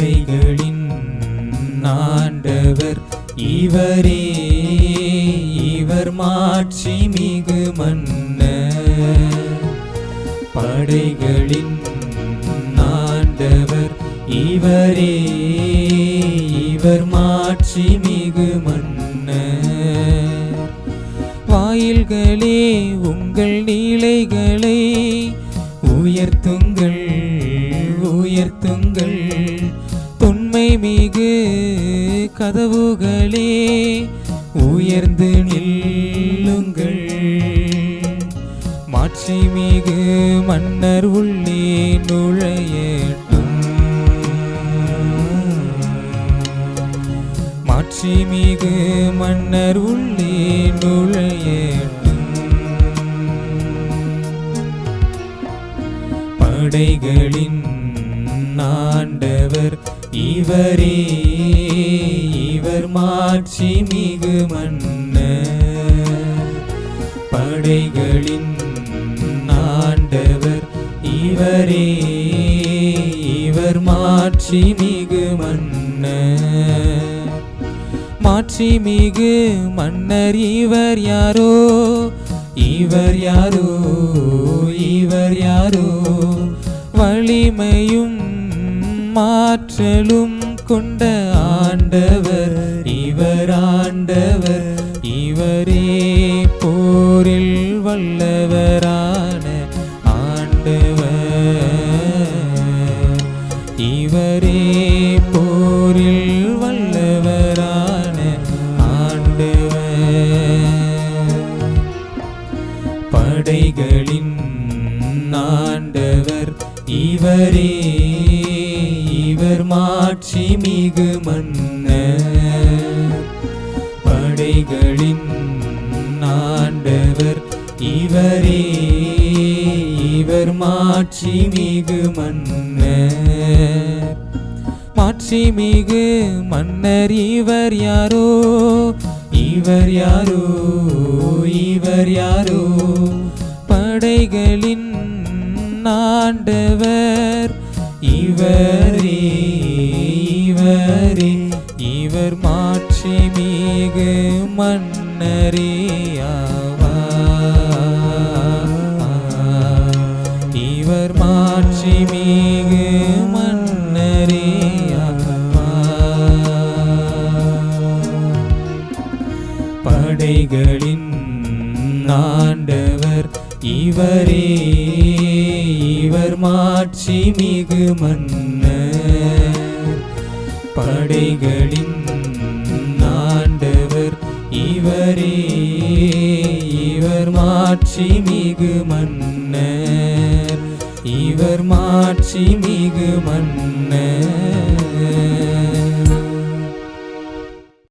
படைகளின் ஆண்டவர் இவரே. இவர் மாட்சி மிகு மன்ன படைகளின் ஆண்டவர் இவரே. இவர் மாட்சி மிகு மன்ன வாயில்களே உங்கள் நீலைகளை உயர்த்துங்கள் உயர்த்துங்கள். மிகு கதவுகளே உயர்ந்து நில்லுங்கள். மாட்சி மிகு மன்னர் உள்ளே நுழையட்டும். மாட்சி மிகு மன்னர் உள்ளே நுழையட்டும். படைகளின் ஆண்ட இவர் இவரே இவர் மாட்சி மிகு மன்ன படைகளின் ஆண்டவர் இவரே இவர் மாட்சி மிகு மன்ன மாட்சி மிகு மன்னர் இவர் யாரோ? இவர் யாரோ? இவர் யாரோ? வலிமையும் மாற்றலும் கொண்ட ஆண்டவர் இவர் ஆண்டவர் இவரே போரில் வல்லவரான ஆண்டவர். இவரே போரில் வல்லவரான ஆண்டவர். படைகளின் ஆண்டவர் இவரே இவர் மாட்சி மிகு மன்ன படைகளின் ஆண்டவர் இவரே. இவர் மாட்சி மிகு மன்ன மாட்சி மிகு மன்னர் இவர் யாரோ? இவர் யாரோ? இவர் யாரோ? படைகளின் ஆண்டவர் இவரே இவரே இவர் மாட்சி மிகு மன்னரே இவர் மாட்சி மிகு மன்னரே படைகளின் ஆண்டவர் இவரே இவர் மாட்சி மிகு மன்ன படைகளின் ஆண்டவர் இவரே இவர் மாட்சி மிகு மன்ன இவர் மாட்சி மிகு மன்ன